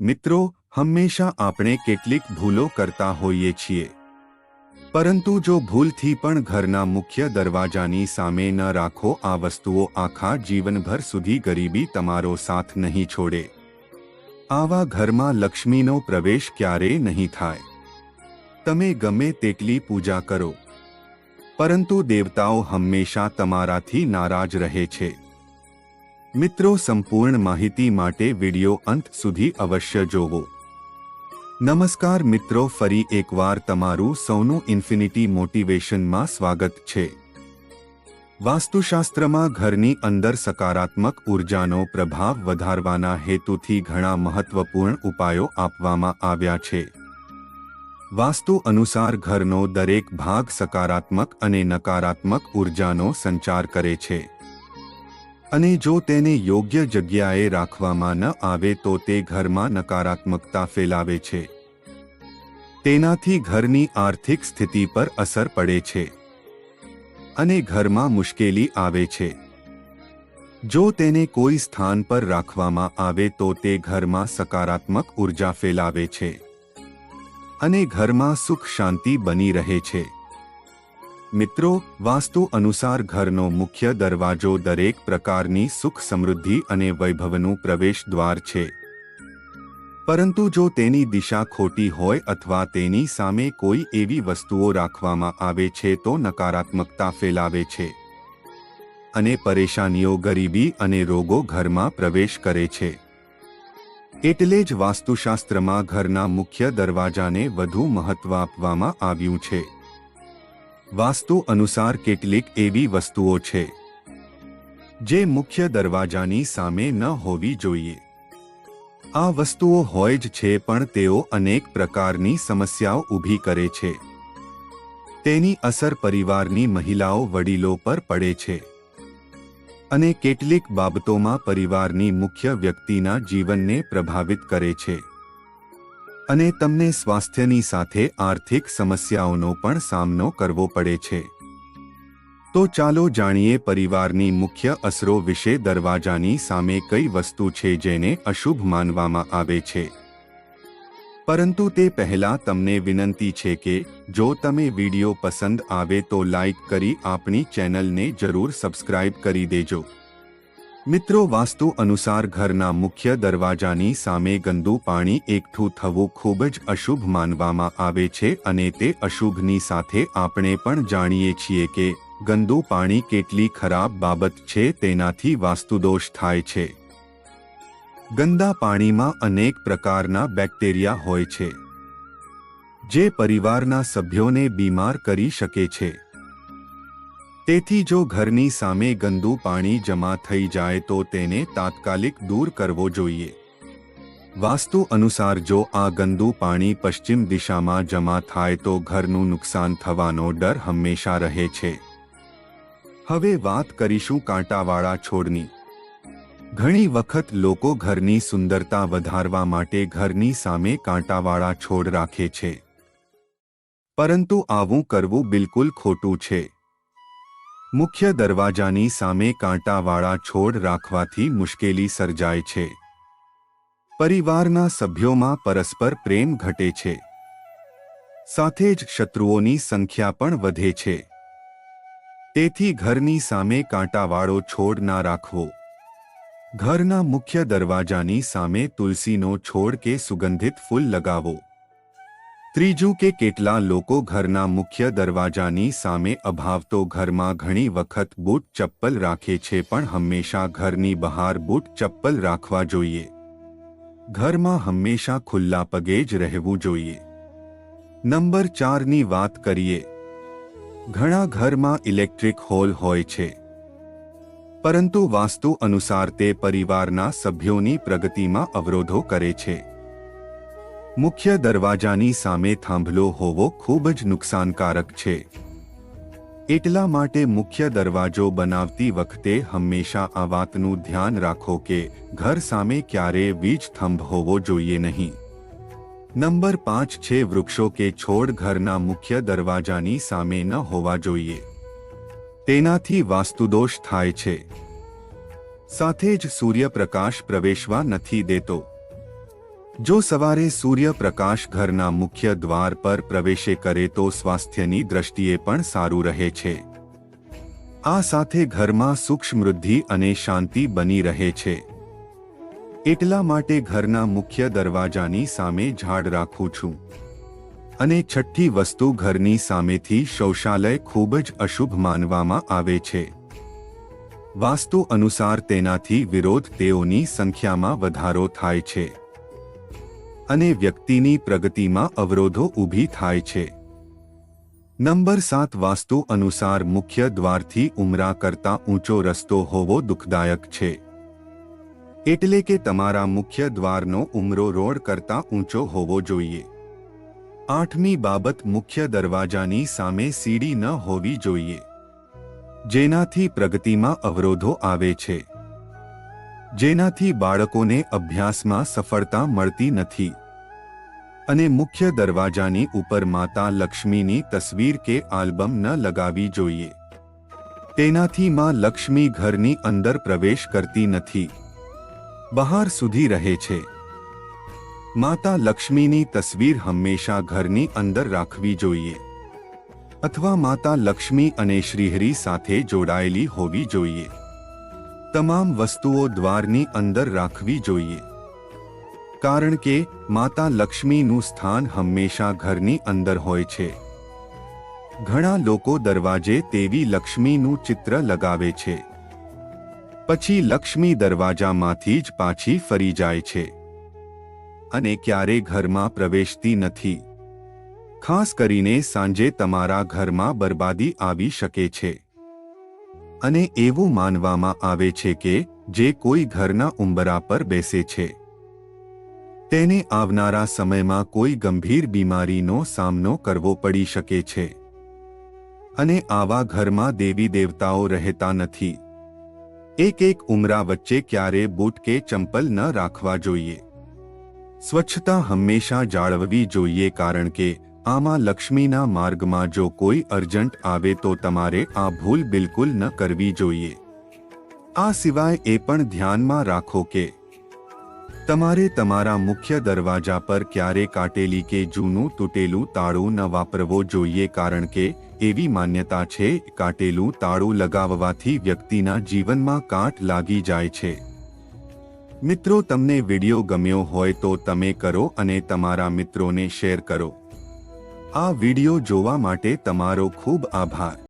મિત્રો, હંમેશા આપણે કેટલીક ભૂલો કરતા હોઈએ છીએ. પરંતુ જો ભૂલથી પણ ઘરના મુખ્ય દરવાજાની સામે ન રાખો, આ વસ્તુઓ આખા જીવનભર સુધી ગરીબી તમારો સાથ નહીં છોડે. આવા ઘરમાં લક્ષ્મીનો પ્રવેશ ક્યારેય નહીં થાય. તમે ગમે તેટલી પૂજા કરો. પરંતુ દેવતાઓ હંમેશા તમારાથી નારાજ રહે છે. મિત્રો, સંપૂર્ણ માહિતી માટે વિડિયો અંત સુધી અવશ્ય જોવો. નમસ્કાર મિત્રો, ફરી એકવાર તમારું સૌનું ઇન્ફિનિટી મોટિવેશનમાં સ્વાગત છે. વાસ્તુશાસ્ત્રમાં ઘરની અંદર સકારાત્મક ઉર્જાનો પ્રભાવ વધારવાના હેતુથી ઘણા મહત્વપૂર્ણ ઉપાયો આપવામાં આવ્યા છે. વાસ્તુ અનુસાર ઘરનો દરેક ભાગ સકારાત્મક અને નકારાત્મક ઉર્જાનો સંચાર કરે છે. અને જો તેને યોગ્ય જગ્યાએ રાખવામાં ન આવે તો તે ઘરમાં નકારાત્મકતા ફેલાવે છે. તેનાથી ઘરની આર્થિક સ્થિતિ પર અસર પડે છે. અને ઘરમાં મુશ્કેલી આવે છે. જો તેને કોઈ સ્થાન પર રાખવામાં આવે તો તે ઘરમાં સકારાત્મક ઊર્જા ફેલાવે છે. અને ઘરમાં સુખ શાંતિ બની રહે છે. મિત્રો, વાસ્તુ અનુસાર ઘરનો મુખ્ય દરવાજો દરેક પ્રકારની સુખ સમૃદ્ધિ અને વૈભવનું પ્રવેશ દ્વાર છે. પરંતુ જો તેની દિશા ખોટી હોય અથવા તેની સામે કોઈ એવી વસ્તુઓ રાખવામાં આવે છે તો નકારાત્મકતા ફેલાવે છે. અને પરેશાનીઓ ગરીબી અને રોગો ઘરમાં પ્રવેશ કરે છે. એટલે જ વાસ્તુશાસ્ત્રમાં ઘરના મુખ્ય દરવાજાને વધુ મહત્વ આપવામાં આવ્યું છે. વાસ્તુ અનુસાર કેટલીક એવી વસ્તુઓ છે, જે મુખ્ય દરવાજાની સામે ન હોવી જોઈએ. આ વસ્તુઓ હોય જ છે, પણ તેઓ અનેક પ્રકારની સમસ્યાઓ ઊભી કરે છે. તેની અસર પરિવારની મહિલાઓ વડીલો પર પડે છે. અને કેટલીક બાબતોમાં પરિવારની મુખ્ય વ્યક્તિના જીવનને પ્રભાવિત કરે છે. અને તમને સ્વાસ્થ્યની સાથે આર્થિક સમસ્યાઓનો પણ સામનો કરવો પડે છે. તો ચાલો જાણીએ પરિવારની મુખ્ય અસરો વિશે દરવાજાની સામે કઈ વસ્તુ છે જેને અશુભ માનવામાં આવે છે. પરંતુ તે પહેલા તમને વિનંતી છે કે, જો તમે વીડિયો પસંદ આવે તો લાઈક કરી આપણી ચેનલને જરૂર સબસ્ક્રાઇબ કરી દેજો. મિત્રો, વાસ્તુ અનુસાર ઘરના મુખ્ય દરવાજાની સામે ગંદુ પાણી એકઠું થવું ખૂબ જ અશુભ માનવામાં આવે છે અને તે અશુભની સાથે આપણે પણ જાણીએ છીએ કે ગંદુ પાણી કેટલી ખરાબ બાબત છે તેનાથી વાસ્તુદોષ થાય છે. ગંદા પાણીમાં અનેક પ્રકારના બેક્ટેરિયા હોય છે, જે પરિવારના સભ્યોને બીમાર કરી શકે છે. તેથી જો ઘરની સામે ગંદુ પાણી જમા થઈ જાય તો તેને તાત્કાલિક દૂર કરવો જોઈએ. વાસ્તુ અનુસાર જો આ ગંદુ પાણી પશ્ચિમ દિશામાં જમા થાય તો ઘરનું નુકસાન થવાનો ડર હંમેશા રહે છે. હવે વાત કરીશું કાંટાવાળા છોડની. ઘણી વખત લોકો ઘરની સુંદરતા વધારવા માટે ઘરની સામે કાંટાવાળા છોડ રાખે છે. પરંતુ આવું કરવું બિલકુલ ખોટું છે. મુખ્ય દરવાજાની સામે કાંટાવાળા છોડ રાખવાથી મુશ્કેલી સર્જાય છે. પરિવારના સભ્યોમાં પરસ્પર પ્રેમ ઘટે છે. સાથે જ શત્રુઓની સંખ્યા પણ વધે છે. તેથી ઘરની સામે કાંટાવાળો છોડ ના રાખવો. ઘરના મુખ્ય દરવાજાની સામે તુલસીનો છોડ કે સુગંધિત ફૂલ લગાવો. ત્રીજું કે કેટલા લોકો ઘરના મુખ્ય દરવાજાની સામે અભાવતો ઘરમાં ઘણી વખત બૂટ ચપ્પલ રાખે છે પણ હંમેશા ઘરની બહાર બૂટ ચપ્પલ રાખવા જોઈએ. ઘરમાં હંમેશા ખુલ્લા પગે જ રહેવું જોઈએ. નંબર ચારની વાત કરીએ. ઘણા ઘરમાં ઇલેક્ટ્રિક હોલ હોય છે. પરંતુ વાસ્તુ અનુસાર તે પરિવારના સભ્યોની પ્રગતિમાં અવરોધો કરે છે. મુખ્ય દરવાજાની સામે થાંભલો હોવો ખૂબ જ નુકસાનકારક છે. એટલા માટે મુખ્ય દરવાજો બનાવતી વખતે હંમેશા આ વાતનું ધ્યાન રાખો કે ઘર સામે ક્યારેય વીજ થંભ હોવો જોઈએ નહીં. નંબર પાંચ છે વૃક્ષો કે છોડ ઘરના મુખ્ય દરવાજાની સામે ન હોવા જોઈએ. તેનાથી વાસ્તુદોષ થાય છે. સાથે જ સૂર્યપ્રકાશ પ્રવેશવા નથી દેતો. જો સવારે સૂર્યપ્રકાશ ઘરના મુખ્ય દ્વાર પર પ્રવેશે કરે તો સ્વાસ્થ્યની દ્રષ્ટિએ પણ સારું રહે છે. આ સાથે ઘરમાં સુખ અને શાંતિ બની રહે છે. એટલા માટે ઘરના મુખ્ય દરવાજાની સામે ઝાડ રાખું છું. અને છઠ્ઠી વસ્તુ ઘરની સામેથી શૌચાલય ખૂબ જ અશુભ માનવામાં આવે છે. વાસ્તુ અનુસાર તેનાથી વિરોધ તેઓની સંખ્યામાં વધારો થાય છે. અને વ્યક્તિની પ્રગતિમાં અવરોધો ઊભી થાય છે. નંબર સાત વાસ્તુ અનુસાર મુખ્ય દ્વારથી ઉમરા કરતા ઊંચો રસ્તો હોવો દુઃખદાયક છે. એટલે કે તમારા મુખ્ય દ્વારનો ઉમરો રોડ કરતા ઊંચો હોવો જોઈએ. આઠમી બાબત મુખ્ય દરવાજાની સામે સીડી ન હોવી જોઈએ. જેનાથી પ્રગતિમાં અવરોધો આવે છે. જેનાથી બાળકોને અભ્યાસમાં સફળતા મળતી નથી. અને મુખ્ય દરવાજાની ઉપર માતા લક્ષ્મીની તસવીર કે આલ્બમ ન લગાવી જોઈએ. તેનાથી માં લક્ષ્મી ઘરની અંદર પ્રવેશ કરતી નથી. બહાર સુધી રહે છે. માતા લક્ષ્મીની તસવીર હંમેશા ઘરની અંદર રાખવી જોઈએ. અથવા માતા લક્ષ્મી અને શ્રીહરી સાથે જોડાયેલી હોવી જોઈએ. તમામ વસ્તુઓ દ્વારની અંદર રાખવી જોઈએ. કારણ કે માતા લક્ષ્મીનું સ્થાન હંમેશા ઘરની અંદર હોય છે. ઘણા લોકો દરવાજે તેવી લક્ષ્મીનું ચિત્ર લગાવે છે. પછી લક્ષ્મી દરવાજામાંથી જ પાછી ફરી જાય છે. અને ક્યારે ઘરમાં પ્રવેશતી નથી. ખાસ કરીને સાંજે તમારા ઘરમાં બરબાદી આવી શકે છે. અને એવું માનવામાં આવે છે કે જે કોઈ ઘરના ઉંબરા પર બેસે છે. તેને આવનારા સમયમાં કોઈ ગંભીર બીમારીનો સામનો કરવો પડી શકે છે. અને આવા ઘરમાં દેવી દેવતાઓ રહેતા નથી. એક એક ઉમરા વચ્ચે ક્યારે બૂટ કે ચંપલ ન રાખવા જોઈએ. સ્વચ્છતા હંમેશા જાળવવી જોઈએ કારણ કે આમાં લક્ષ્મીના માર્ગમાં જો કોઈ અર્જન્ટ આવે તો તમારે આ ભૂલ બિલકુલ ન કરવી જોઈએ. આ સિવાય એ પણ ધ્યાનમાં રાખો કે તમારે તમારા મુખ્ય દરવાજા પર ક્યારે કાટેલી કે જૂનું તૂટેલું તાળું ન વાપરવો જોઈએ કારણ કે એવી માન્યતા છે, કાટેલું તાળું લગાવવાથી વ્યક્તિના જીવનમાં કાટ લાગી જાય છે. મિત્રો, તમને વિડિયો ગમ્યો હોય તો તમે કરો અને તમારા મિત્રોને શેર કરો. આ વિડિયો જોવા માટે તમારો ખૂબ આભાર.